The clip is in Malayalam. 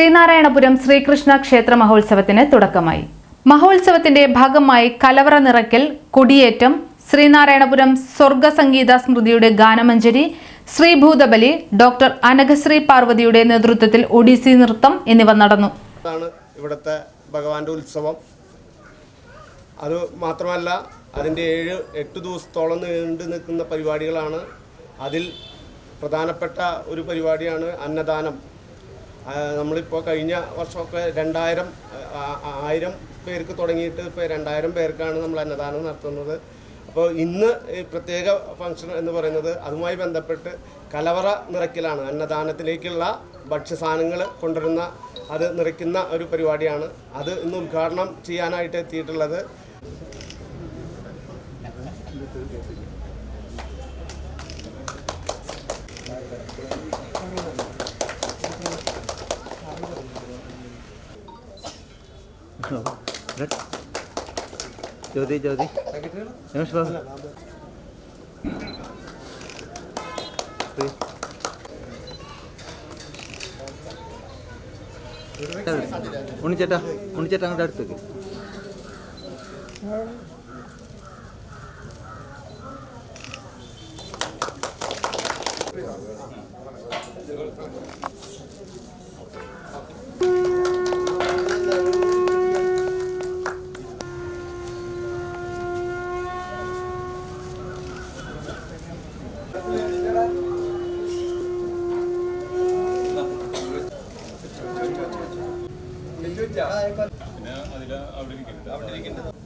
ശ്രീനാരായണപുരം ശ്രീകൃഷ്ണ ക്ഷേത്ര മഹോത്സവത്തിന് തുടക്കമായി. മഹോത്സവത്തിന്റെ ഭാഗമായി കലവറ നിറയ്ക്കൽ കൊടിയേറ്റം ശ്രീനാരായണപുരം സ്വർഗസംഗീത സ്മൃതിയുടെ ഗാനമഞ്ജരി ശ്രീഭൂതബലി ഡോക്ടർ അനഘശ്രീ പാർവതിയുടെ നേതൃത്വത്തിൽ ഒഡീസി നൃത്തം എന്നിവ നടന്നു. ഇവിടുത്തെ ഭഗവാന്റെ ഉത്സവം. അത് മാത്രമല്ല അതിന്റെ ഏഴ് എട്ട് ദിവസത്തോളം നീണ്ടു നിൽക്കുന്ന പരിപാടികളാണ്. അതിൽ പ്രധാനപ്പെട്ട ഒരു പരിപാടിയാണ് അന്നദാനം. നമ്മളിപ്പോൾ കഴിഞ്ഞ വർഷമൊക്കെ രണ്ടായിരം ആയിരം പേർക്ക് തുടങ്ങിയിട്ട് ഇപ്പോൾ രണ്ടായിരം പേർക്കാണ് നമ്മൾ അന്നദാനം നടത്തുന്നത്. അപ്പോൾ ഇന്ന് പ്രത്യേക ഫംഗ്ഷൻ എന്ന് പറയുന്നത് അതുമായി ബന്ധപ്പെട്ട് കലവറ നിറയ്ക്കലാണ്. അന്നദാനത്തിലേക്കുള്ള ഭക്ഷ്യസാധനങ്ങൾ കൊണ്ടുവരുന്ന അത് നിറയ്ക്കുന്ന ഒരു പരിപാടിയാണ്. അത് ഇന്ന് ഉദ്ഘാടനം ചെയ്യാനായിട്ട് എത്തിയിട്ടുള്ളത്. ജ്യോതി ജ്യോതി নমস্কার ഉണ്ണി ചേട്ടാ ഉണ്ണി ചേട്ടാ അങ്ങോട്ട് അടുത്തേക്ക് Thank you. അവിടെ ഇരിക്കുന്നത്